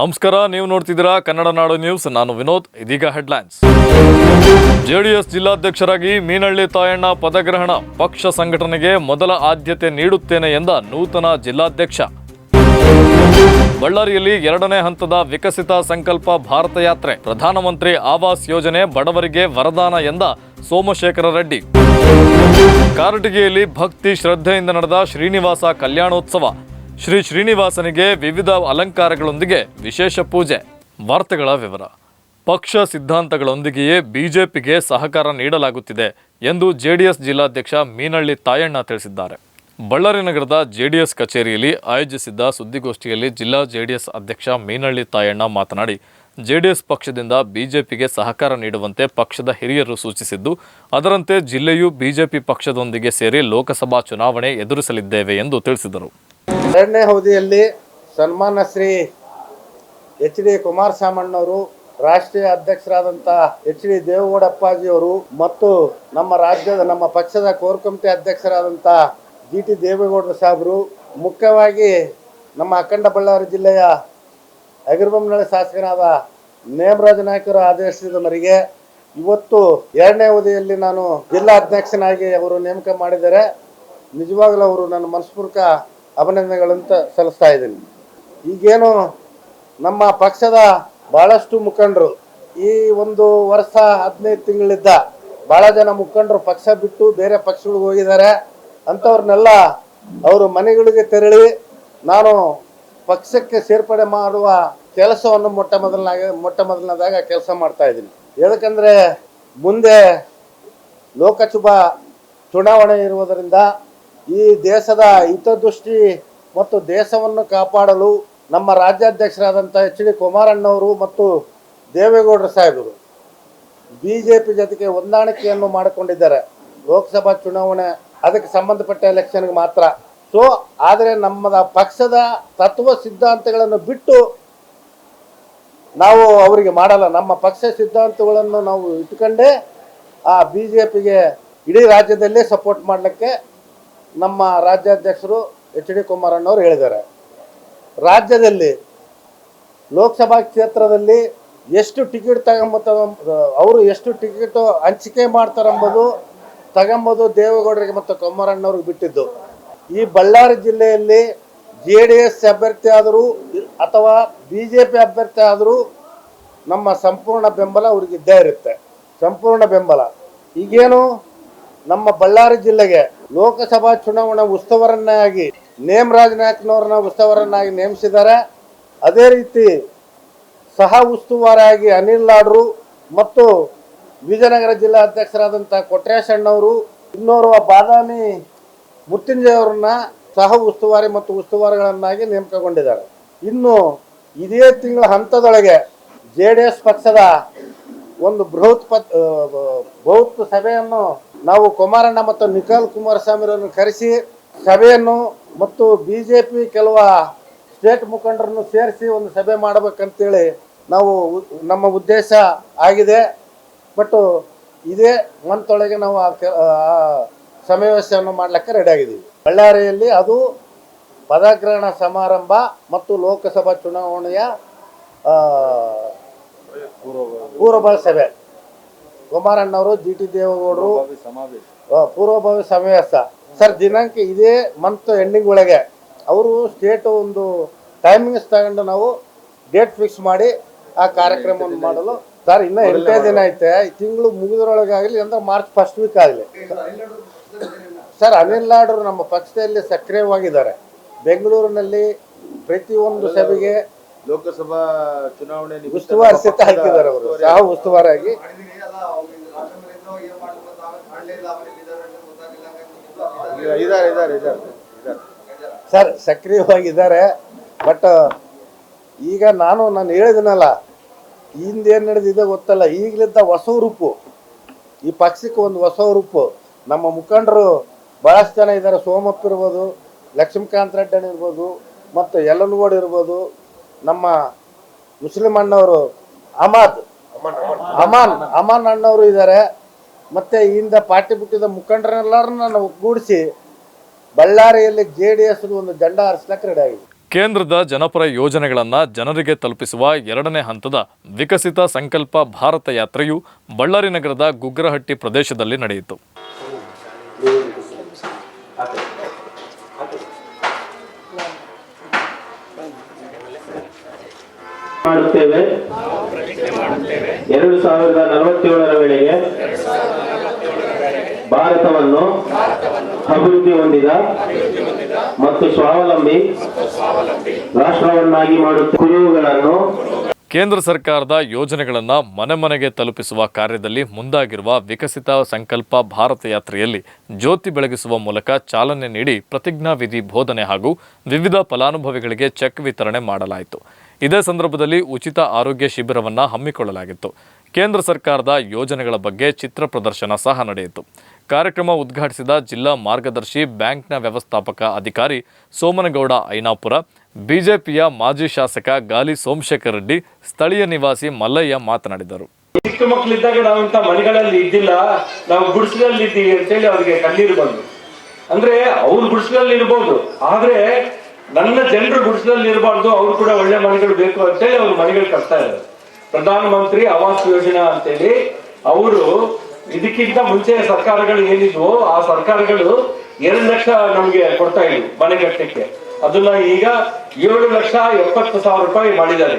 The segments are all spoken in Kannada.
ನಮಸ್ಕಾರ, ನೀವು ನೋಡ್ತಿದ್ದೀರಾ ಕನ್ನಡ ನಾಡು ನ್ಯೂಸ್. ನಾನು ವಿನೋದ್, ಇದೀಗ ಹೆಡ್ಲೈನ್ಸ್. ಜೆಡಿಎಸ್ ಜಿಲ್ಲಾಧ್ಯಕ್ಷರಾಗಿ ಮೀನಳ್ಳಿ ತಾಯಣ್ಣ ಪದಗ್ರಹಣ. ಪಕ್ಷ ಸಂಘಟನೆಗೆ ಮೊದಲ ಆದ್ಯತೆ ನೀಡುತ್ತೇನೆ ಎಂದ ನೂತನ ಜಿಲ್ಲಾಧ್ಯಕ್ಷ. ಬಳ್ಳಾರಿಯಲ್ಲಿ ಎರಡನೇ ಹಂತದ ವಿಕಸಿತ ಸಂಕಲ್ಪ ಭಾರತ ಯಾತ್ರೆ. ಪ್ರಧಾನಮಂತ್ರಿ ಆವಾಸ್ ಯೋಜನೆ ಬಡವರಿಗೆ ವರದಾನ ಎಂದ ಸೋಮಶೇಖರ ರೆಡ್ಡಿ. ಕಾರಟಗಿಯಲ್ಲಿ ಭಕ್ತಿ ಶ್ರದ್ಧೆಯಿಂದ ನಡೆದ ಶ್ರೀನಿವಾಸ ಕಲ್ಯಾಣೋತ್ಸವ. ಶ್ರೀ ಶ್ರೀನಿವಾಸನಿಗೆ ವಿವಿಧ ಅಲಂಕಾರಗಳೊಂದಿಗೆ ವಿಶೇಷ ಪೂಜೆ. ವಾರ್ತೆಗಳ ವಿವರ. ಪಕ್ಷ ಸಿದ್ಧಾಂತಗಳೊಂದಿಗೆಯೇ ಬಿಜೆಪಿಗೆ ಸಹಕಾರ ನೀಡಲಾಗುತ್ತಿದೆ ಎಂದು ಜೆಡಿಎಸ್ ಜಿಲ್ಲಾಧ್ಯಕ್ಷ ಮೀನಳ್ಳಿ ತಾಯಣ್ಣ ತಿಳಿಸಿದ್ದಾರೆ. ಬಳ್ಳಾರಿ ನಗರದ ಜೆಡಿಎಸ್ ಕಚೇರಿಯಲ್ಲಿ ಆಯೋಜಿಸಿದ್ದ ಸುದ್ದಿಗೋಷ್ಠಿಯಲ್ಲಿ ಜಿಲ್ಲಾ ಜೆಡಿಎಸ್ ಅಧ್ಯಕ್ಷ ಮೀನಳ್ಳಿ ತಾಯಣ್ಣ ಮಾತನಾಡಿ, ಜೆಡಿಎಸ್ ಪಕ್ಷದಿಂದ ಬಿಜೆಪಿಗೆ ಸಹಕಾರ ನೀಡುವಂತೆ ಪಕ್ಷದ ಹಿರಿಯರು ಸೂಚಿಸಿದ್ದು, ಅದರಂತೆ ಜಿಲ್ಲೆಯು ಬಿಜೆಪಿ ಪಕ್ಷದೊಂದಿಗೆ ಸೇರಿ ಲೋಕಸಭಾ ಚುನಾವಣೆ ಎದುರಿಸಲಿದ್ದೇವೆ ಎಂದು ತಿಳಿಸಿದರು. ಎರಡನೇ ಅವಧಿಯಲ್ಲಿ ಸನ್ಮಾನ ಶ್ರೀ ಎಚ್ ಡಿ ಕುಮಾರಸ್ವಾಮಣ್ಣವರು, ರಾಷ್ಟ್ರೀಯ ಅಧ್ಯಕ್ಷರಾದಂಥ ಎಚ್ ಡಿ ದೇವೇಗೌಡಪ್ಪಾಜಿಯವರು ಮತ್ತು ನಮ್ಮ ರಾಜ್ಯದ, ನಮ್ಮ ಪಕ್ಷದ ಕೋರ್ ಕಮಿಟಿ ಅಧ್ಯಕ್ಷರಾದಂಥ ಜಿ ಟಿ ದೇವೇಗೌಡರ ಸಾಹೇಬರು ಮುಖ್ಯವಾಗಿ ನಮ್ಮ ಅಖಂಡ ಬಳ್ಳಾರಿ ಜಿಲ್ಲೆಯ ಅಗಿರ್ಬೊಮ್ಮನಹಳ್ಳಿ ಶಾಸಕನಾದ ನೇಮರಾಜ ನಾಯಕರ ಆದೇಶದ ಮೇರೆಗೆ ಇವತ್ತು ಎರಡನೇ ಅವಧಿಯಲ್ಲಿ ನಾನು ಜಿಲ್ಲಾ ಅಧ್ಯಕ್ಷನಾಗಿ ಅವರು ನೇಮಕ ಮಾಡಿದ್ದಾರೆ. ನಿಜವಾಗ್ಲೂ ಅವರು ನನ್ನ ಮನಸ್ಪೂರ್ವಕ ಅಭಿನಂದನೆಗಳಂತ ಸಲ್ಲಿಸ್ತಾ ಇದ್ದೀನಿ. ಈಗೇನು ನಮ್ಮ ಪಕ್ಷದ ಬಹಳಷ್ಟು ಮುಖಂಡರು ಈ ಒಂದು ವರ್ಷ ಹದಿನೈದು ತಿಂಗಳಿದ್ದ ಬಹಳ ಜನ ಮುಖಂಡರು ಪಕ್ಷ ಬಿಟ್ಟು ಬೇರೆ ಪಕ್ಷಗಳಿಗೆ ಹೋಗಿದ್ದಾರೆ. ಅಂಥವ್ರನ್ನೆಲ್ಲ ಅವರು ಮನೆಗಳಿಗೆ ತೆರಳಿ ನಾನು ಪಕ್ಷಕ್ಕೆ ಸೇರ್ಪಡೆ ಮಾಡುವ ಕೆಲಸವನ್ನು ಮೊಟ್ಟ ಮೊದಲನಾಗ ಮೊಟ್ಟ ಮೊದಲನೇದಾಗ ಕೆಲಸ ಮಾಡ್ತಾ ಇದ್ದೀನಿ. ಯಾಕಂದರೆ ಮುಂದೆ ಲೋಕಸಭಾ ಚುನಾವಣೆ ಇರುವುದರಿಂದ ಈ ದೇಶದ ಹಿತದೃಷ್ಟಿ ಮತ್ತು ದೇಶವನ್ನು ಕಾಪಾಡಲು ನಮ್ಮ ರಾಜ್ಯಾಧ್ಯಕ್ಷರಾದಂಥ ಎಚ್ ಡಿ ಕುಮಾರಣ್ಣವರು ಮತ್ತು ದೇವೇಗೌಡರ ಸಾಹೇಬರು ಬಿ ಜೆ ಪಿ ಜೊತೆಗೆ ಹೊಂದಾಣಿಕೆಯನ್ನು ಮಾಡಿಕೊಂಡಿದ್ದಾರೆ. ಲೋಕಸಭಾ ಚುನಾವಣೆ, ಅದಕ್ಕೆ ಸಂಬಂಧಪಟ್ಟ ಎಲೆಕ್ಷನ್ಗೆ ಮಾತ್ರ. ಸೊ ಆದರೆ ನಮ್ಮದ ಪಕ್ಷದ ತತ್ವ ಸಿದ್ಧಾಂತಗಳನ್ನು ಬಿಟ್ಟು ನಾವು ಅವರಿಗೆ ಮಾಡಲ್ಲ. ನಮ್ಮ ಪಕ್ಷ ಸಿದ್ಧಾಂತಗಳನ್ನು ನಾವು ಇಟ್ಕೊಂಡೇ ಆ ಬಿ ಜೆ ಪಿಗೆ ಇಡೀ ರಾಜ್ಯದಲ್ಲೇ ಸಪೋರ್ಟ್ ಮಾಡಲಿಕ್ಕೆ ನಮ್ಮ ರಾಜ್ಯಾಧ್ಯಕ್ಷರು ಎಚ್ ಡಿ ಕುಮಾರಣ್ಣವರು ಹೇಳಿದ್ದಾರೆ. ರಾಜ್ಯದಲ್ಲಿ ಲೋಕಸಭಾ ಕ್ಷೇತ್ರದಲ್ಲಿ ಎಷ್ಟು ಟಿಕೆಟ್ ತಗೊಂಬತ್ತ ಅವರು ಎಷ್ಟು ಟಿಕೆಟ್ ಹಂಚಿಕೆ ಮಾಡ್ತಾರೆಂಬುದು ತಗೊಂಬೋದು ದೇವೇಗೌಡರಿಗೆ ಮತ್ತು ಕುಮಾರಣ್ಣವ್ರಿಗೆ ಬಿಟ್ಟಿದ್ದು. ಈ ಬಳ್ಳಾರಿ ಜಿಲ್ಲೆಯಲ್ಲಿ ಜೆ ಡಿ ಎಸ್ ಅಭ್ಯರ್ಥಿ ಆದರೂ ಅಥವಾ ಬಿ ಜೆ ಪಿ ಅಭ್ಯರ್ಥಿ ಆದರೂ ನಮ್ಮ ಸಂಪೂರ್ಣ ಬೆಂಬಲ ಅವ್ರಿಗೆ ಇದ್ದೇ ಇರುತ್ತೆ. ಸಂಪೂರ್ಣ ಬೆಂಬಲ. ಈಗೇನು ನಮ್ಮ ಬಳ್ಳಾರಿ ಜಿಲ್ಲೆಗೆ ಲೋಕಸಭಾ ಚುನಾವಣಾ ಉತ್ಸವರನ್ನಾಗಿ ನೇಮ್ ನಾಯಕನವ್ರನ್ನ ಉತ್ಸವರನ್ನಾಗಿ ನೇಮಿಸಿದ್ದಾರೆ. ಅದೇ ರೀತಿ ಸಹ ಉಸ್ತುವಾರಿಯಾಗಿ ಅನಿಲ್ ಲಾಡ್ರು ಮತ್ತು ವಿಜಯನಗರ ಜಿಲ್ಲಾ ಅಧ್ಯಕ್ಷರಾದಂಥ ಕೊಟ್ರೇಶ್ ಅಣ್ಣವರು, ಇನ್ನೋರ್ವ ಬಾದಾಮಿ ಮುತ್ತಿಂಜಯ್ ಅವ್ರನ್ನ ಸಹ ಉಸ್ತುವಾರಿ ಮತ್ತು ಉಸ್ತುವಾರಿಗಳನ್ನಾಗಿ ನೇಮಕಗೊಂಡಿದ್ದಾರೆ. ಇನ್ನು ಇದೇ ತಿಂಗಳ ಹಂತದೊಳಗೆ ಜೆ ಡಿ ಎಸ್ ಪಕ್ಷದ ಒಂದು ಬೃಹತ್ ಪತ್ ಬೌತ್ ಸಭೆಯನ್ನು ನಾವು ಕುಮಾರಣ್ಣ ಮತ್ತು ನಿಖಿಲ್ ಕುಮಾರಸ್ವಾಮಿರನ್ನು ಕರೆಸಿ ಸಭೆಯನ್ನು ಮತ್ತು ಬಿ ಜೆ ಪಿ ಕೆಲವ ಸ್ಟೇಟ್ ಮುಖಂಡರನ್ನು ಸೇರಿಸಿ ಒಂದು ಸಭೆ ಮಾಡಬೇಕಂತೇಳಿ ನಾವು ನಮ್ಮ ಉದ್ದೇಶ ಆಗಿದೆ. ಬಟ್ ಇದೇ ಮಂತೊಳಗೆ ನಾವು ಸಮಾವೇಶವನ್ನು ಮಾಡ್ಲಿಕ್ಕೆ ರೆಡಿ ಆಗಿದ್ದೀವಿ. ಬಳ್ಳಾರಿಯಲ್ಲಿ ಅದು ಪದಗ್ರಹಣ ಸಮಾರಂಭ ಮತ್ತು ಲೋಕಸಭಾ ಚುನಾವಣೆಯ ಪೂರ್ವಭಾವಿ ಸಭೆ. ಕುಮಾರಣ್ಣವರು ಜಿ ಟಿ ದೇವೇಗೌಡರು. ಪೂರ್ವಭಾವಿ ಸಮಾವೇಶ. ಸರ್ ದಿನಾಂಕ ಇದೇ ಮಂತ್ ಎಂಡಿಂಗ್ ಒಳಗೆ. ಅವರು ಸ್ಟೇಟ್ ಒಂದು ಟೈಮಿಂಗ್ಸ್ ತಗೊಂಡು ನಾವು ಡೇಟ್ ಫಿಕ್ಸ್ ಮಾಡಿ ಆ ಕಾರ್ಯಕ್ರಮವನ್ನು ಮಾಡಲು. ಸರ್ ಇನ್ನ ಎಂಟೇ ದಿನ ಐತೆ. ತಿಂಗಳು ಮುಗಿದ್ರೊಳಗಾಗಲಿ ಅಂದ್ರೆ ಮಾರ್ಚ್ ಫಸ್ಟ್ ವೀಕ್ ಆಗಲಿ. ಸರ್ ಅನಿಲ್ ಲಾಡ್ರು ನಮ್ಮ ಪಕ್ಷದಲ್ಲಿ ಸಕ್ರಿಯವಾಗಿದ್ದಾರೆ. ಬೆಂಗಳೂರಿನಲ್ಲಿ ಪ್ರತಿಯೊಂದು ಸಭೆಗೆ ಲೋಕಸಭಾ ಚುನಾವಣೆ ನಿಮಿತ್ತ ಉಸ್ತುವಾರಿ ಹಾಕಿದ್ದಾರೆ ಅವರು. ಸಹ ಉಸ್ತುವಾರಿಯಾಗಿ ಇದ್ದಾರೆ ಇದ್ದಾರೆ ಇದ್ದಾರೆ ಇದ್ದಾರೆ. ಸರ್ ಸಕ್ರಿಯವಾಗಿದ್ದಾರೆ ಬಟ್ ಈಗ ನಾನು ನಾನು ಹೇಳಿದನಲ್ಲ ಹಿಂದೆ ಏನು ನಡೆದಿದೆ ಗೊತ್ತಲ್ಲ ಈಗಲಿದ್ದ ಹೊಸ ರೂಪು ಈ ಪಕ್ಷಕ್ಕೆ ಒಂದು ಹೊಸ ರೂಪು ನಮ್ಮ ಮುಖಂಡರು ಭಾಳಷ್ಟು ಜನ ಇದ್ದಾರೆ ಸೋಮಪ್ಪ ಇರ್ಬೋದು ಲಕ್ಷ್ಮೀಕಾಂತ್ ರೆಡ್ಡಿ ಇರ್ಬೋದು ಮತ್ತು ಎಲ್ಲನಗೋಡ್ ಇರ್ಬೋದು ನಮ್ಮ ಮುಸ್ಲಿಂ ಅಣ್ಣವರು ಅಮಾದ್. ಅಮಾನ್ ಅಮಾನ್. ಅಣ್ಣವರು ಇದ್ದಾರೆ ಮತ್ತೆ ಇಂದ ಹಿಂದೆ ಪಾರ್ಟಿ ಬಿಟ್ಟಿದ್ದ ಮುಖಂಡರೆಲ್ಲರನ್ನ ನಾವು ಒಗ್ಗೂಡಿಸಿ ಬಳ್ಳಾರಿಯಲ್ಲಿ ಜೆ ಡಿ ಎಸ್ ಒಂದು ಜಂಡ ಹಾರಿಸ್ಲಕ್ಕೆ ರೆಡಿ ಆಗಿದೆ ಕೇಂದ್ರದ ಜನಪರ ಯೋಜನೆಗಳನ್ನು ಜನರಿಗೆ ತಲುಪಿಸುವ ಎರಡನೇ ಹಂತದ ವಿಕಸಿತ ಸಂಕಲ್ಪ ಭಾರತ ಯಾತ್ರೆಯು ಬಳ್ಳಾರಿ ನಗರದ ಗುಗ್ರಹಟ್ಟಿ ಪ್ರದೇಶದಲ್ಲಿ ನಡೆಯಿತು. ಮಾಡುತ್ತೇವೆ. ಎರಡು ಸಾವಿರದ ನಲವತ್ತೇಳರ ವೇಳೆಗೆ ಭಾರತವನ್ನು ಅಭಿವೃದ್ಧಿ ಹೊಂದಿದ ಮತ್ತು ಸ್ವಾವಲಂಬಿ ರಾಷ್ಟ್ರವನ್ನಾಗಿ ಮಾಡುತ್ತ. ಕುರುಹುಗಳನ್ನು ಕೇಂದ್ರ ಸರ್ಕಾರದ ಯೋಜನೆಗಳನ್ನು ಮನೆ ಮನೆಗೆ ತಲುಪಿಸುವ ಕಾರ್ಯದಲ್ಲಿ ಮುಂದಾಗಿರುವ ವಿಕಸಿತ ಸಂಕಲ್ಪ ಭಾರತ ಯಾತ್ರೆಯಲ್ಲಿ ಜ್ಯೋತಿ ಬೆಳಗಿಸುವ ಮೂಲಕ ಚಾಲನೆ ನೀಡಿ ಪ್ರತಿಜ್ಞಾವಿಧಿ ಬೋಧನೆ ಹಾಗೂ ವಿವಿಧ ಫಲಾನುಭವಿಗಳಿಗೆ ಚೆಕ್ ವಿತರಣೆ ಮಾಡಲಾಯಿತು. ಇದೇ ಸಂದರ್ಭದಲ್ಲಿ ಉಚಿತ ಆರೋಗ್ಯ ಶಿಬಿರವನ್ನು ಹಮ್ಮಿಕೊಳ್ಳಲಾಗಿತ್ತು. ಕೇಂದ್ರ ಸರ್ಕಾರದ ಯೋಜನೆಗಳ ಬಗ್ಗೆ ಚಿತ್ರ ಪ್ರದರ್ಶನ ಸಹ ನಡೆಯಿತು. ಕಾರ್ಯಕ್ರಮ ಉದ್ಘಾಟಿಸಿದ ಜಿಲ್ಲಾ ಮಾರ್ಗದರ್ಶಿ, ಬ್ಯಾಂಕ್ನ ವ್ಯವಸ್ಥಾಪಕ ಅಧಿಕಾರಿ ಸೋಮನಗೌಡ ಐನಾಪುರ, ಬಿಜೆಪಿಯ ಮಾಜಿ ಶಾಸಕ ಗಾಲಿ ಸೋಮಶೇಖರ್ ರೆಡ್ಡಿ, ಸ್ಥಳೀಯ ನಿವಾಸಿ ಮಲ್ಲಯ್ಯ ಮಾತನಾಡಿದರು. ಚಿಕ್ಕ ಮಕ್ಕಳಿದ್ದಾಗ ನಾವಂತ ಮನೆಗಳಲ್ಲಿ ಇದ್ದಿಲ್ಲ, ನಾವು ಗುಡಿಸಲಲ್ಲಿ ಇದ್ದೀವಿ ಅಂತೇಳಿ ಅವ್ರಿಗೆ ಕಣ್ಣೀರು ಬಂದು. ಅಂದ್ರೆ ಅವ್ರು ಗುಡಿಸಲಲ್ಲಿ ಇರ್ಬೋದು, ಆದ್ರೆ ನನ್ನ ಜನರು ಗುಡಿಸಲಲ್ಲಿ ಇರಬಾರ್ದು, ಅವ್ರು ಕೂಡ ಒಳ್ಳೆ ಮನೆಗಳು ಬೇಕು ಅಂತೇಳಿ ಅವ್ರು ಮನೆಗಳು ಕಟ್ತಾ ಇದ್ದಾರೆ. ಪ್ರಧಾನ ಮಂತ್ರಿ ಆವಾಸ್ ಯೋಜನಾ ಅಂತೇಳಿ ಅವರು ಇದಕ್ಕಿಂತ ಮುಂಚೆ ಸರ್ಕಾರಗಳು ಏನಿದ್ವು ಆ ಸರ್ಕಾರಗಳು ಎರಡು ಲಕ್ಷ ನಮ್ಗೆ ಕೊಡ್ತಾ ಇದ್ವು ಮನೆ ಕಟ್ಟಲಿಕ್ಕೆ ಅದನ್ನ ಈಗ ಏಳು ಲಕ್ಷ ಎಪ್ಪತ್ತು ಸಾವಿರ ರೂಪಾಯಿ ಮಾಡಿದ್ದಾರೆ.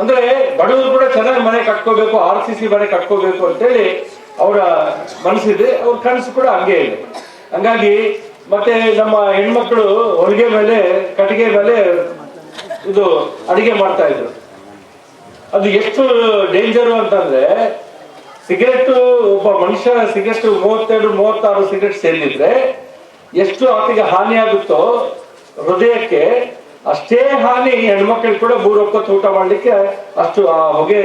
ಅಂದ್ರೆ ಬಡವರು ಕೂಡ ಚೆನ್ನಾಗಿ ಮನೆ ಕಟ್ಕೋಬೇಕು, ಆರ್ ಸಿ ಸಿ ಮನೆ ಕಟ್ಕೋಬೇಕು ಅಂತೇಳಿ ಅವರ ಮನಸ್ಸಿದೆ, ಅವ್ರ ಕನಸು ಕೂಡ ಹಂಗೆ ಇದೆ. ಹಂಗಾಗಿ ಮತ್ತೆ ನಮ್ಮ ಹೆಣ್ಮಕ್ಳು ಹೊಲಿಗೆ ಮೇಲೆ, ಕಟ್ಟಿಗೆ ಮೇಲೆ ಇದು ಅಡಿಗೆ ಮಾಡ್ತಾ ಇದ್ರು. ಅದು ಎಷ್ಟು ಡೇಂಜರು ಅಂತಂದ್ರೆ, ಸಿಗರೆಟ್ ಒಬ್ಬ ಮನುಷ್ಯ ಸಿಗರೆಟ್ ಮೂವತ್ತೆರಡು, ಮೂವತ್ತಾರು ಸಿಗರೆಟ್ ಸೇರಿದ್ರೆ ಎಷ್ಟು ಆತಿಗೆ ಹಾನಿ ಆಗುತ್ತೋ ಹೃದಯಕ್ಕೆ ಅಷ್ಟೇ ಹಾನಿ ಹೆಣ್ಮಕ್ಳಿಗೆ ಕೂಡ ಹೊತ್ತು ಊಟ ಮಾಡ್ಲಿಕ್ಕೆ ಅಷ್ಟು ಆ ಹೊಗೆ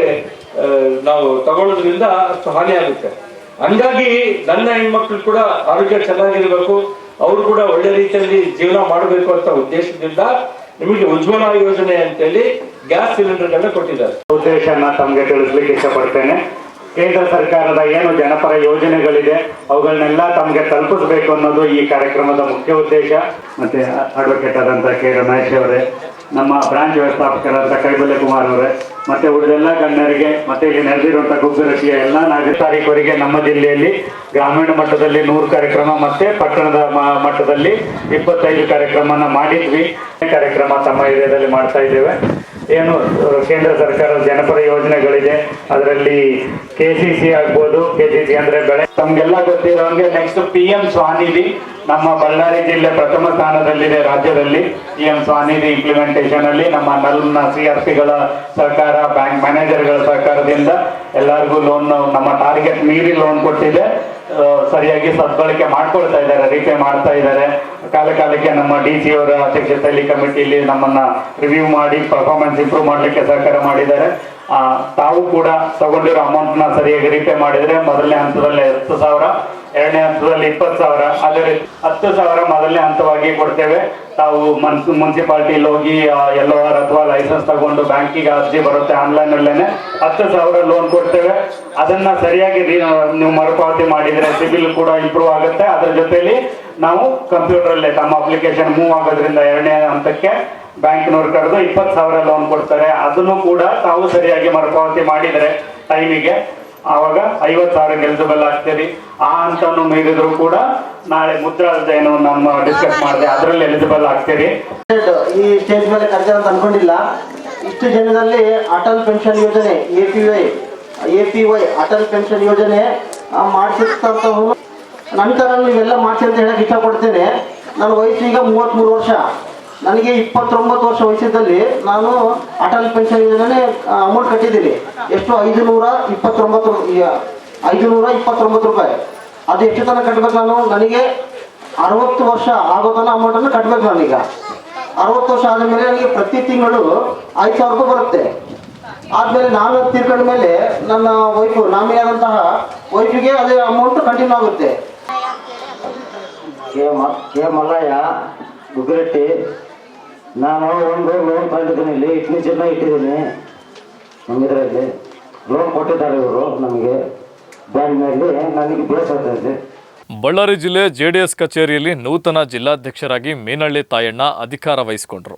ನಾವು ತಗೊಳ್ಳೋದ್ರಿಂದ ಅಷ್ಟು ಹಾನಿ ಆಗುತ್ತೆ. ಹಂಗಾಗಿ ನನ್ನ ಹೆಣ್ಮಕ್ಳು ಕೂಡ ಆರೋಗ್ಯ ಚೆನ್ನಾಗಿರ್ಬೇಕು. ಅವರು ಕೂಡ ಒಳ್ಳೆ ರೀತಿಯಲ್ಲಿ ಜೀವನ ಮಾಡಬೇಕು ಅಂತ ಉದ್ದೇಶದಿಂದ ನಿಮಗೆ ಉಜ್ವಲ ಯೋಜನೆ ಅಂತೇಳಿ ಗ್ಯಾಸ್ ಸಿಲಿಂಡರ್ ಗಳನ್ನ ಕೊಟ್ಟಿದ್ದಾರೆ. ಉದ್ದೇಶನ ತಮಗೆ ತಿಳಿಸ್ಲಿಕ್ಕೆ ಇಷ್ಟಪಡ್ತೇನೆ. ಕೇಂದ್ರ ಸರ್ಕಾರದ ಏನು ಜನಪರ ಯೋಜನೆಗಳಿದೆ, ಅವುಗಳನ್ನೆಲ್ಲ ತಮಗೆ ತಲುಪಿಸಬೇಕು ಅನ್ನೋದು ಈ ಕಾರ್ಯಕ್ರಮದ ಮುಖ್ಯ ಉದ್ದೇಶ. ಮತ್ತೆ ಅಡ್ವೊಕೇಟ್ ಆದಂತ ಕೆ. ರಮೇಶ್ ಅವರೇ, ನಮ್ಮ ಬ್ರಾಂಚ್ ವ್ಯವಸ್ಥಾಪಕರಾದ ಕೈಬಲ್ಯ ಕುಮಾರ್ ಅವರೇ ಮತ್ತೆ ಉಳಿದೆಲ್ಲ ಗಣ್ಯರಿಗೆ, ಮತ್ತೆ ಇಲ್ಲಿ ನೆರೆದಿರುವಂತಹ ಗುಬ್ಬರಸಿಯ ಎಲ್ಲ ನಾಲ್ಕು ತಾರೀಕುವರೆಗೆ ನಮ್ಮ ಜಿಲ್ಲೆಯಲ್ಲಿ ಗ್ರಾಮೀಣ ಮಟ್ಟದಲ್ಲಿ ನೂರು ಕಾರ್ಯಕ್ರಮ ಮತ್ತೆ ಪಟ್ಟಣದ ಮಟ್ಟದಲ್ಲಿ ಇಪ್ಪತ್ತೈದು ಕಾರ್ಯಕ್ರಮನ ಮಾಡಿದ್ವಿ. ಕಾರ್ಯಕ್ರಮ ತಮ್ಮ ಏರಿಯಾದಲ್ಲಿ ಮಾಡ್ತಾ ಇದ್ದೇವೆ. ಏನು ಕೇಂದ್ರ ಸರ್ಕಾರದ ಜನಪರ ಯೋಜನೆಗಳಿದೆ. ಅದರಲ್ಲಿ ಕೆ ಸಿ ಸಿ ಆಗ್ಬೋದು ಕೆ ಸಿ ಸಿ ಅಂದ್ರೆ ಬೆಳೆ. ತಮ್ಗೆಲ್ಲ ಗೊತ್ತಿರೋಂಗೆ ನೆಕ್ಸ್ಟ್ ಪಿ ಎಂ ಸ್ವಾನಿಧಿ ನಮ್ಮ ಬಳ್ಳಾರಿ ಜಿಲ್ಲೆ ಪ್ರಥಮ ಸ್ಥಾನದಲ್ಲಿದೆ ರಾಜ್ಯದಲ್ಲಿ. ಪಿ ಎಂ ಸ್ವಾನಿಧಿ ಇಂಪ್ಲಿಮೆಂಟೇಷನ್ ಅಲ್ಲಿ ನಮ್ಮ ನಲ್ನ ಸಿ ಆರ್ ಪಿಗಳ ಸರ್ಕಾರ ಬ್ಯಾಂಕ್ ಮ್ಯಾನೇಜರ್ಗಳ ಸರ್ಕಾರದಿಂದ ಎಲ್ಲರಿಗೂ ಲೋನ್ ನಮ್ಮ ಟಾರ್ಗೆಟ್ ಮೀರಿ ಲೋನ್ ಕೊಟ್ಟಿದೆ. ಸರಿಯಾಗಿ ಸದ್ಬಳಕೆ ಮಾಡ್ಕೊಳ್ತಾ ಇದ್ದಾರೆ ರೀಪೇ ಮಾಡ್ತಾ ಇದ್ದಾರೆ. ಕಾಲ ಕಾಲಕ್ಕೆ ನಮ್ಮ ಡಿ ಸಿ ಅವರ ಅಧ್ಯಕ್ಷತೆಯಲ್ಲಿ ಕಮಿಟಿಯಲ್ಲಿ ನಮ್ಮನ್ನ ರಿವ್ಯೂ ಮಾಡಿ ಪರ್ಫಾರ್ಮೆನ್ಸ್ ಇಂಪ್ರೂವ್ ಮಾಡಲಿಕ್ಕೆ ಸಹಕಾರ ಮಾಡಿದ್ದಾರೆ. ತಾವು ಕೂಡ ತಗೊಂಡಿರೋ ಅಮೌಂಟ್ನ ಸರಿಯಾಗಿ ರೀಪೇ ಮಾಡಿದ್ರೆ ಮೊದಲನೇ ಹಂತದಲ್ಲಿ ಹತ್ತು ಸಾವಿರ, ಎರಡನೇ ಹಂತದಲ್ಲಿ ಇಪ್ಪತ್ತು ಸಾವಿರ. ಅದೇ ಹತ್ತು ಸಾವಿರ ಮೊದಲನೇ ಹಂತವಾಗಿ ಕೊಡ್ತೇವೆ. ತಾವು ಮನ್ಸ್ ಮುನ್ಸಿಪಾಲ್ಟಿಲಿ ಹೋಗಿ ಎಲ್ಲೋ ಅಥವಾ ಲೈಸೆನ್ಸ್ ತಗೊಂಡು ಬ್ಯಾಂಕಿಗೆ ಅರ್ಜಿ ಬರುತ್ತೆ ಆನ್ಲೈನ್ ಅಲ್ಲೇನೆ ಹತ್ತು ಸಾವಿರ ಲೋನ್ ಕೊಡ್ತೇವೆ. ಅದನ್ನ ಸರಿಯಾಗಿ ನೀವು ಮರುಪಾವತಿ ಮಾಡಿದ್ರೆ ಸಿಬಿಲ್ ಕೂಡ ಇಂಪ್ರೂವ್ ಆಗುತ್ತೆ. ಅದರ ಜೊತೆಯಲ್ಲಿ ನಾವು ಕಂಪ್ಯೂಟರ್ ಅಲ್ಲೇ ತಮ್ಮ ಅಪ್ಲಿಕೇಶನ್ ಮೂವ್ ಆಗೋದ್ರಿಂದ ಎರಡನೇ ಹಂತಕ್ಕೆ ಬ್ಯಾಂಕ್ನವ್ರು ಕರೆದು ಇಪ್ಪತ್ತು ಸಾವಿರ ಲೋನ್ ಕೊಡ್ತಾರೆ. ಅದನ್ನು ಕೂಡ ತಾವು ಸರಿಯಾಗಿ ಮರುಪಾವತಿ ಮಾಡಿದರೆ ಟೈಮಿಗೆ ಆವಾಗ ಐವತ್ತು ಸಾವಿರ ಎಲಿಜಿಬಲ್ ಆಗ್ತೀರಿ ಆ ಹಂತನು ಮೀರಿದ್ರು ಕೂಡ ನಾಳೆ ಮುದ್ರಾ ಏನು ನಮ್ಮ ಡಿಸ್ಕಸ್ ಮಾಡಿದೆ ಅದರಲ್ಲಿ ಎಲಿಜಿಬಲ್ ಆಗ್ತೀರಿ ಈ ಸ್ಟೇಜ್ ಮೇಲೆ ಕರ್ತಾರೆ ಅಂತ ಅನ್ಕೊಂಡಿಲ್ಲ. ಇಷ್ಟು ಜನದಲ್ಲಿ ಅಟಲ್ ಪೆನ್ಷನ್ ಯೋಜನೆ A P Y A P Y Atal pension ಯೋಜನೆ ಮಾಡಿಸಿರ್ತಂಥವು ನಂತರ ನೀವೆಲ್ಲ ಮಾಡಿಸಿ ಅಂತ ಹೇಳಕ್ ಇಷ್ಟಪಡ್ತೇನೆ. ನನ್ನ ವಯಸ್ಸು ಈಗ ಮೂವತ್ತ್ಮೂರು ವರ್ಷ. ನನಗೆ ಇಪ್ಪತ್ತೊಂಬತ್ತು ವರ್ಷ ವಯಸ್ಸಿದ್ದಲ್ಲಿ ನಾನು ಅಟಲ್ ಪೆನ್ಷನ್ ಯೋಜನೆ ಅಮೌಂಟ್ ಕಟ್ಟಿದ್ದೀನಿ. ಎಷ್ಟು? ಐದು ನೂರ ಇಪ್ಪತ್ತೊಂಬತ್ತು ಐದು ನೂರ ಇಪ್ಪತ್ತೊಂಬತ್ತು ರೂಪಾಯಿ. ಅದು ಎಷ್ಟು ತನಕ ಕಟ್ಬೇಕು ನಾನು? ನನಗೆ ಅರವತ್ತು ವರ್ಷ ಆಗೋ ತನಕ ಅಮೌಂಟನ್ನು ಕಟ್ಬೇಕು ನಾನೀಗ. ಅರವತ್ತು ವರ್ಷ ಆದಮೇಲೆ ನನಗೆ ಪ್ರತಿ ತಿಂಗಳು ಐದು ಸಾವಿರ ರೂಪಾಯಿ ಬರುತ್ತೆ. ಆದ್ಮೇಲೆ ನಾನು ತಿರ್ಕೊಂಡ ಮೇಲೆ ನನ್ನ ವೈಫು ನಾಮಿನಿ ಆದಂತಹ ವೈಫಿಗೆ ಅದೇ ಅಮೌಂಟ್ ಕಂಟಿನ್ಯೂ ಆಗುತ್ತೆ. ಕೆ ಮ ಮಲ್ಲಯ್ಯ, ಗುಗ್ರಟ್ಟಿ ನಾನು ಒಂದು ಲೋನ್ ತಗೊಂಡಿದ್ದೀನಿ ಇಲ್ಲಿ ಇಟ್ಲಿ ಚಿನ್ನ ಇಟ್ಟಿದ್ದೀನಿ. ನಮ್ಮಿದ್ರಲ್ಲಿ ಲೋನ್ ಕೊಟ್ಟಿದ್ದಾರೆ ಇವರು ನಮಗೆ. ಬ್ಯಾಂಕ್ನಲ್ಲಿ ನನಗೆ ಬೇಸತ್ತ ಇದೆ. ಬಳ್ಳಾರಿ ಜಿಲ್ಲೆ ಜೆಡಿಎಸ್ ಕಚೇರಿಯಲ್ಲಿ ನೂತನ ಜಿಲ್ಲಾಧ್ಯಕ್ಷರಾಗಿ ಮೀನಳ್ಳಿ ತಾಯಣ್ಣ ಅಧಿಕಾರ ವಹಿಸಿಕೊಂಡರು.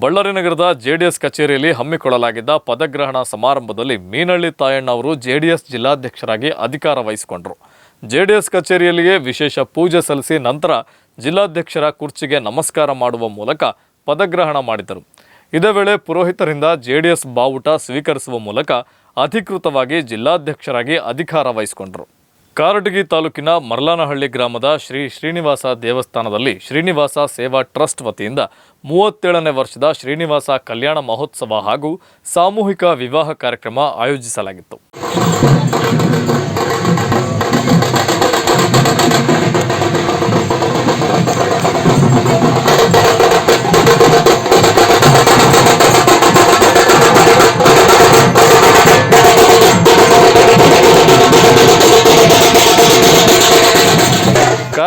ಬಳ್ಳಾರಿ ನಗರದ ಜೆಡಿಎಸ್ ಕಚೇರಿಯಲ್ಲಿ ಹಮ್ಮಿಕೊಳ್ಳಲಾಗಿದ್ದ ಪದಗ್ರಹಣ ಸಮಾರಂಭದಲ್ಲಿ ಮೀನಳ್ಳಿ ತಾಯಣ್ಣ ಅವರು ಜೆಡಿಎಸ್ ಜಿಲ್ಲಾಧ್ಯಕ್ಷರಾಗಿ ಅಧಿಕಾರ ವಹಿಸಿಕೊಂಡರು. ಜೆಡಿಎಸ್ ಕಚೇರಿಯಲ್ಲಿಯೇ ವಿಶೇಷ ಪೂಜೆ ಸಲ್ಲಿಸಿ ನಂತರ ಜಿಲ್ಲಾಧ್ಯಕ್ಷರ ಕುರ್ಚಿಗೆ ನಮಸ್ಕಾರ ಮಾಡುವ ಮೂಲಕ ಪದಗ್ರಹಣ ಮಾಡಿದರು. ಇದೇ ವೇಳೆ ಪುರೋಹಿತರಿಂದ ಜೆಡಿಎಸ್ ಬಾವುಟ ಸ್ವೀಕರಿಸುವ ಮೂಲಕ ಅಧಿಕೃತವಾಗಿ ಜಿಲ್ಲಾಧ್ಯಕ್ಷರಾಗಿ ಅಧಿಕಾರ ವಹಿಸಿಕೊಂಡರು. ಕಾರಟಗಿ ತಾಲೂಕಿನ ಮರ್ಲಾನಹಳ್ಳಿ ಗ್ರಾಮದ ಶ್ರೀ ಶ್ರೀನಿವಾಸ ದೇವಸ್ಥಾನದಲ್ಲಿ ಶ್ರೀನಿವಾಸ ಸೇವಾ ಟ್ರಸ್ಟ್ ವತಿಯಿಂದ ಮೂವತ್ತೇಳನೇ ವರ್ಷದ ಶ್ರೀನಿವಾಸ ಕಲ್ಯಾಣ ಮಹೋತ್ಸವ ಹಾಗೂ ಸಾಮೂಹಿಕ ವಿವಾಹ ಕಾರ್ಯಕ್ರಮ ಆಯೋಜಿಸಲಾಗಿತ್ತು.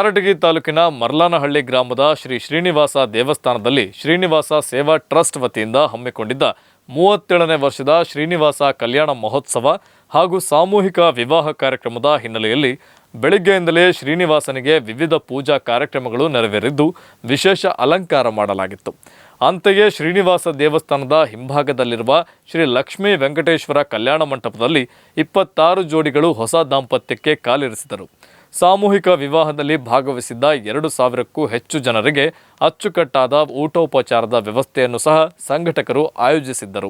ಕಾರಟಗಿ ತಾಲೂಕಿನ ಮರ್ಲಾನಹಳ್ಳಿ ಗ್ರಾಮದ ಶ್ರೀ ಶ್ರೀನಿವಾಸ ದೇವಸ್ಥಾನದಲ್ಲಿ ಶ್ರೀನಿವಾಸ ಸೇವಾ ಟ್ರಸ್ಟ್ ವತಿಯಿಂದ ಹಮ್ಮಿಕೊಂಡಿದ್ದ ಮೂವತ್ತೇಳನೇ ವರ್ಷದ ಶ್ರೀನಿವಾಸ ಕಲ್ಯಾಣ ಮಹೋತ್ಸವ ಹಾಗೂ ಸಾಮೂಹಿಕ ವಿವಾಹ ಕಾರ್ಯಕ್ರಮದ ಹಿನ್ನೆಲೆಯಲ್ಲಿ ಬೆಳಿಗ್ಗೆಯಿಂದಲೇ ಶ್ರೀನಿವಾಸನಿಗೆ ವಿವಿಧ ಪೂಜಾ ಕಾರ್ಯಕ್ರಮಗಳು ನೆರವೇರಿದ್ದು ವಿಶೇಷ ಅಲಂಕಾರ ಮಾಡಲಾಗಿತ್ತು. ಅಂತೆಯೇ ಶ್ರೀನಿವಾಸ ದೇವಸ್ಥಾನದ ಹಿಂಭಾಗದಲ್ಲಿರುವ ಶ್ರೀ ಲಕ್ಷ್ಮೀ ವೆಂಕಟೇಶ್ವರ ಕಲ್ಯಾಣ ಮಂಟಪದಲ್ಲಿ ಇಪ್ಪತ್ತಾರು ಜೋಡಿಗಳು ಹೊಸ ದಾಂಪತ್ಯಕ್ಕೆ ಕಾಲಿರಿಸಿದರು. ಸಾಮೂಹಿಕ ವಿವಾಹದಲ್ಲಿ ಭಾಗವಹಿಸಿದ್ದ ಎರಡು ಸಾವಿರಕ್ಕೂ ಹೆಚ್ಚು ಜನರಿಗೆ ಅಚ್ಚುಕಟ್ಟಾದ ಊಟೋಪಚಾರದ ವ್ಯವಸ್ಥೆಯನ್ನು ಸಹ ಸಂಘಟಕರು ಆಯೋಜಿಸಿದ್ದರು.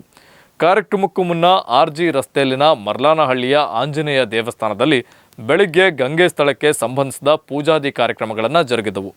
ಕಾರ್ಯಕ್ರಮಕ್ಕೂ ಮುನ್ನ ಆರ್ಜಿ ರಸ್ತೆಯಲ್ಲಿನ ಮರ್ಲಾನಹಳ್ಳಿಯ ಆಂಜನೇಯ ದೇವಸ್ಥಾನದಲ್ಲಿ ಬೆಳಿಗ್ಗೆ ಗಂಗೆ ಸ್ಥಳಕ್ಕೆ ಸಂಬಂಧಿಸಿದ ಪೂಜಾದಿ ಕಾರ್ಯಕ್ರಮಗಳನ್ನು ಜರುಗಿದವು.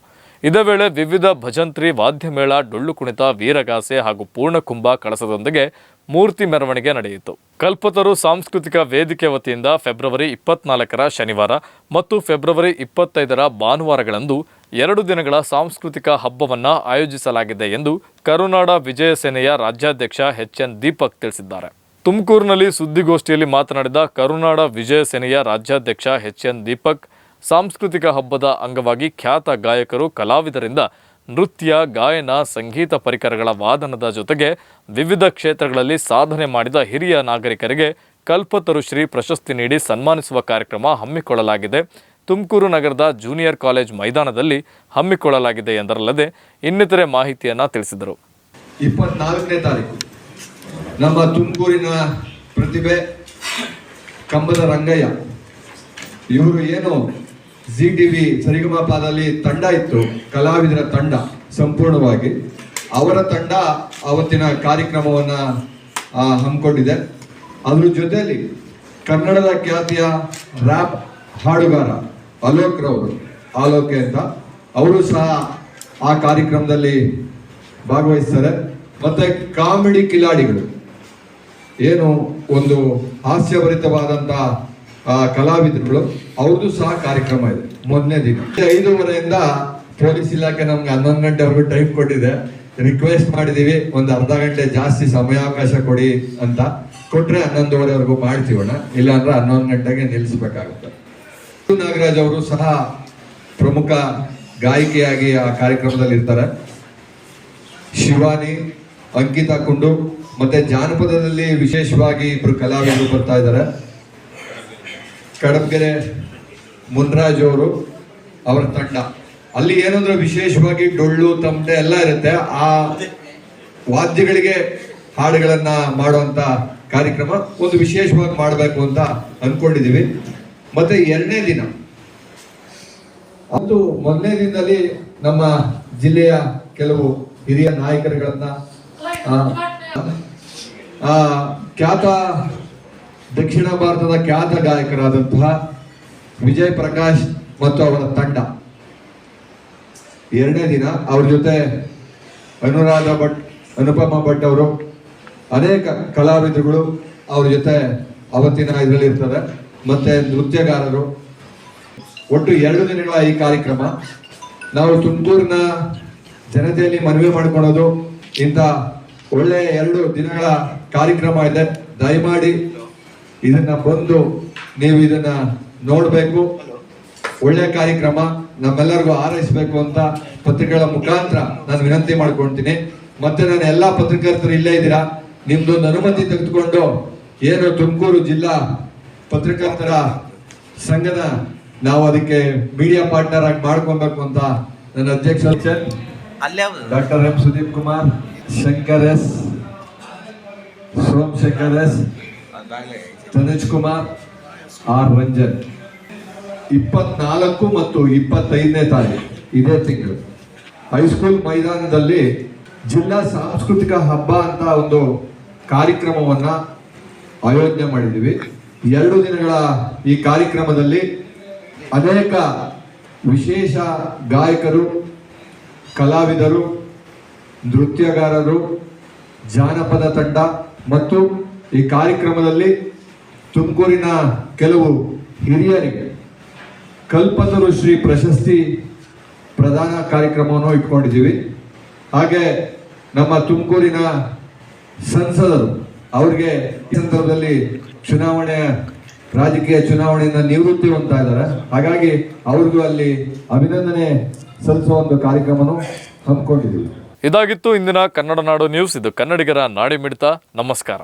ಇದೇ ವೇಳೆ ವಿವಿಧ ಭಜಂತ್ರಿ ವಾದ್ಯಮೇಳ ಡೊಳ್ಳು ಕುಣಿತ, ವೀರಗಾಸೆ ಹಾಗೂ ಪೂರ್ಣಕುಂಭ ಕಳಸದೊಂದಿಗೆ ಮೂರ್ತಿ ಮೆರವಣಿಗೆ ನಡೆಯಿತು. ಕಲ್ಪತರು ಸಾಂಸ್ಕೃತಿಕ ವೇದಿಕೆ ವತಿಯಿಂದ ಫೆಬ್ರವರಿ ಇಪ್ಪತ್ನಾಲ್ಕರ ಶನಿವಾರ ಮತ್ತು ಫೆಬ್ರವರಿ ಇಪ್ಪತ್ತೈದರ ಭಾನುವಾರಗಳಂದು ಎರಡು ದಿನಗಳ ಸಾಂಸ್ಕೃತಿಕ ಹಬ್ಬವನ್ನು ಆಯೋಜಿಸಲಾಗಿದೆ ಎಂದು ಕರುನಾಡ ವಿಜಯ ಸೇನೆಯ ರಾಜ್ಯಾಧ್ಯಕ್ಷ ಎಚ್ ಎನ್ ದೀಪಕ್ ತಿಳಿಸಿದ್ದಾರೆ. ತುಮಕೂರಿನಲ್ಲಿ ಸುದ್ದಿಗೋಷ್ಠಿಯಲ್ಲಿ ಮಾತನಾಡಿದ ಕರುನಾಡ ವಿಜಯ ಸೇನೆಯ ರಾಜ್ಯಾಧ್ಯಕ್ಷ ಎಚ್ ಎನ್ ದೀಪಕ್ ಸಾಂಸ್ಕೃತಿಕ ಹಬ್ಬದ ಅಂಗವಾಗಿ ಖ್ಯಾತ ಗಾಯಕರು, ಕಲಾವಿದರಿಂದ ನೃತ್ಯ, ಗಾಯನ, ಸಂಗೀತ ಪರಿಕರಗಳ ವಾದನದ ಜೊತೆಗೆ ವಿವಿಧ ಕ್ಷೇತ್ರಗಳಲ್ಲಿ ಸಾಧನೆ ಮಾಡಿದ ಹಿರಿಯ ನಾಗರಿಕರಿಗೆ ಕಲ್ಪತರು ಶ್ರೀ ಪ್ರಶಸ್ತಿ ನೀಡಿ ಸನ್ಮಾನಿಸುವ ಕಾರ್ಯಕ್ರಮ ಹಮ್ಮಿಕೊಳ್ಳಲಾಗಿದೆ. ತುಮಕೂರು ನಗರದ ಜೂನಿಯರ್ ಕಾಲೇಜ್ ಮೈದಾನದಲ್ಲಿ ಹಮ್ಮಿಕೊಳ್ಳಲಾಗಿದೆ ಎಂದರಲ್ಲದೆ ಇನ್ನಿತರೆ ಮಾಹಿತಿಯನ್ನು ತಿಳಿಸಿದರು. ಇಪ್ಪತ್ನಾಲ್ಕನೇ ತಾರೀಕು ನಮ್ಮ ತುಮಕೂರಿನ ಪ್ರತಿಭೆ ಕಂಬದ ರಂಗಯ್ಯ, ಇವರು ಏನು ಜಿ ಟಿ ವಿ ಸರಿಗಮಪದಲ್ಲಿ ತಂಡ ಇತ್ತು. ಕಲಾವಿದರ ತಂಡ ಸಂಪೂರ್ಣವಾಗಿ. ಅವರ ತಂಡ ಅವತ್ತಿನ ಕಾರ್ಯಕ್ರಮವನ್ನ ಹಮ್ಮಿಕೊಂಡಿದೆ. ಅದ್ರ ಜೊತೆಯಲ್ಲಿ ಕನ್ನಡದ ಖ್ಯಾತಿಯ ರ್ಯಾಪ್ ಹಾಡುಗಾರ ಅಲೋಕ್ ರವರು ಆಲೋಕೆ ಅಂತ ಅವರು ಸಹ ಆ ಕಾರ್ಯಕ್ರಮದಲ್ಲಿ ಭಾಗವಹಿಸ್ತಾರೆ. ಮತ್ತೆ ಕಾಮಿಡಿ ಕಿಲಾಡಿಗಳು. ಏನು ಒಂದು ಹಾಸ್ಯಭರಿತವಾದಂತ ಆ, ಕಲಾವಿದರುಗಳು, ಅವ್ರದ್ದು ಸಹ ಕಾರ್ಯಕ್ರಮ ಇದೆ, ಮೊದಲನೇ ದಿನ. ಐದೂವರೆಯಿಂದ ಪೊಲೀಸ್ ಇಲಾಖೆ ನಮ್ಗೆ ಹನ್ನೊಂದು ಗಂಟೆವರೆಗೂ ಟೈಮ್ ಕೊಟ್ಟಿದೆ. ರಿಕ್ವೆಸ್ಟ್ ಮಾಡಿದೀವಿ, ಒಂದು ಅರ್ಧ ಗಂಟೆ ಜಾಸ್ತಿ ಸಮಯಾವಕಾಶ ಕೊಡಿ ಅಂತ. ಕೊಟ್ರೆ ಹನ್ನೊಂದುವರೆವರೆಗೂ ಮಾಡ್ತೀವಣ್ಣ ಇಲ್ಲಾಂದ್ರೆ ಹನ್ನೊಂದು ಗಂಟೆಗೆ ನಿಲ್ಲಿಸಬೇಕಾಗುತ್ತೆ. ನಾಗರಾಜ್ ಅವರು ಸಹ ಪ್ರಮುಖ ಗಾಯಕಿಯಾಗಿ ಆ ಕಾರ್ಯಕ್ರಮದಲ್ಲಿ ಇರ್ತಾರೆ. ಶಿವಾನಿ, ಅಂಕಿತಾ ಕುಂಡು, ಮತ್ತೆ ಜಾನಪದದಲ್ಲಿ ವಿಶೇಷವಾಗಿ ಇಬ್ಬರು ಕಲಾವಿದರು ಬರ್ತಾ ಇದ್ದಾರೆ. ಕಡಬ್ಗೆರೆ ಮುನ್ರಾಜ್ ಅವರು ಅವರ ತಂಡ. ಅಲ್ಲಿ ಏನಂದ್ರೆ ವಿಶೇಷವಾಗಿ ಡೊಳ್ಳು ತಮಟೆ ಎಲ್ಲ ಇರುತ್ತೆ. ಆ ವಾದ್ಯಗಳಿಗೆ ಹಾಡುಗಳನ್ನ ಮಾಡುವಂತ ಕಾರ್ಯಕ್ರಮ ಒಂದು ವಿಶೇಷವಾಗಿ ಮಾಡಬೇಕು ಅಂತ ಅನ್ಕೊಂಡಿದೀವಿ. ಮತ್ತೆ ಎರಡನೇ ದಿನ. ಅದು ಮೊದಲನೇ ದಿನದಲ್ಲಿ ನಮ್ಮ ಜಿಲ್ಲೆಯ ಕೆಲವು ಹಿರಿಯ ನಾಯಕರುಗಳನ್ನ ಖ್ಯಾತ ದಕ್ಷಿಣ ಭಾರತದ ಖ್ಯಾತ ಗಾಯಕರಾದಂತಹ ವಿಜಯ್ ಪ್ರಕಾಶ್ ಮತ್ತು ಅವರ ತಂಡ. ಎರಡನೇ ದಿನ ಅವ್ರ ಜೊತೆ ಅನುರಾಧ ಭಟ್, ಅನುಪಮ ಭಟ್ ಅವರು ಅನೇಕ ಕಲಾವಿದರುಗಳು ಅವ್ರ ಜೊತೆ ಅವತ್ತಿನ ಇದರಲ್ಲಿ ಇರ್ತಾರೆ ಮತ್ತೆ ನೃತ್ಯಗಾರರು. ಒಟ್ಟು ಎರಡು ದಿನಗಳ ಈ ಕಾರ್ಯಕ್ರಮ. ನಾವು ತುಮಕೂರಿನ ಜನತೆಯಲ್ಲಿ ಮನವಿ ಮಾಡ್ಕೊಳೋದು ಇಂಥ ಒಳ್ಳೆಯ ಎರಡು ದಿನಗಳ ಕಾರ್ಯಕ್ರಮ ಇದೆ. ದಯಮಾಡಿ ಇದನ್ನ ಬಂದು ನೀವು ಇದನ್ನ ನೋಡಬೇಕು. ಒಳ್ಳೆ ಕಾರ್ಯಕ್ರಮ ನಮ್ಮೆಲ್ಲರಿಗೂ ಆರೈಸಬೇಕು ಅಂತ ಪತ್ರಿಕೆಗಳ ಮುಖಾಂತರ ನಾನು ವಿನಂತಿ ಮಾಡ್ಕೊಳ್ತೀನಿ. ಮತ್ತೆ ನಾನು ಎಲ್ಲಾ ಪತ್ರಕರ್ತರು ಇಲ್ಲೇ ಇದ್ದೀರಾ? ನಿಮ್ದೊಂದು ಅನುಮತಿ ತೆಗೆದುಕೊಂಡು ಏನು ತುಮಕೂರು ಜಿಲ್ಲಾ ಪತ್ರಕರ್ತರ ಸಂಘದ ನಾವು ಅದಕ್ಕೆ ಮೀಡಿಯಾ ಪಾರ್ಟ್ನರ್ ಆಗಿ ಮಾಡ್ಕೊಬೇಕು ಅಂತ ನನ್ನ ಅಧ್ಯಕ್ಷ doctor M Sudeep Kumar Shankar S Somashekhar S Tanuj Kumar, R Ranjan. ಇಪ್ಪತ್ನಾಲ್ಕು ಮತ್ತು ಇಪ್ಪತ್ತೈದನೇ ತಾರೀಕು, ಇದೇ ತಿಂಗಳು. ಹೈಸ್ಕೂಲ್ ಮೈದಾನದಲ್ಲಿ ಜಿಲ್ಲಾ ಸಾಂಸ್ಕೃತಿಕ ಹಬ್ಬ ಅಂತ ಒಂದು ಕಾರ್ಯಕ್ರಮವನ್ನ ಆಯೋಜನೆ ಮಾಡಿದ್ದೀವಿ. ಎರಡು ದಿನಗಳ ಈ ಕಾರ್ಯಕ್ರಮದಲ್ಲಿ ಅನೇಕ ವಿಶೇಷ ಗಾಯಕರು, ಕಲಾವಿದರು, ನೃತ್ಯಗಾರರು, ಜಾನಪದ ತಂಡ ಮತ್ತು ಈ ಕಾರ್ಯಕ್ರಮದಲ್ಲಿ ತುಮಕೂರಿನ ಕೆಲವು ಹಿರಿಯರಿಗೆ ಕಲ್ಪತರು ಶ್ರೀ ಪ್ರಶಸ್ತಿ ಪ್ರದಾನ ಕಾರ್ಯಕ್ರಮವನ್ನು ಇಟ್ಕೊಂಡಿದ್ದೀವಿ. ಹಾಗೆ ನಮ್ಮ ತುಮಕೂರಿನ ಸಂಸದರು ಅವ್ರಿಗೆ ಈ ಸಂದರ್ಭದಲ್ಲಿ ಚುನಾವಣೆ ರಾಜಕೀಯ ಚುನಾವಣೆಯಿಂದ ನಿವೃತ್ತಿ ಹೊಂದ್ತಾ ಇದ್ದಾರೆ. ಹಾಗಾಗಿ ಅವ್ರಿಗೂ ಅಲ್ಲಿ ಅಭಿನಂದನೆ ಸಲ್ಲಿಸುವ ಒಂದು ಕಾರ್ಯಕ್ರಮವನ್ನು ಹಮ್ಮಿಕೊಂಡಿದ್ದೀವಿ. ಇದಾಗಿತ್ತು ಇಂದಿನ ಕನ್ನಡ ನಾಡು ನ್ಯೂಸ್. ಇದು ಕನ್ನಡಿಗರ ನಾಡಿ ಮಿಡಿತ ನಮಸ್ಕಾರ.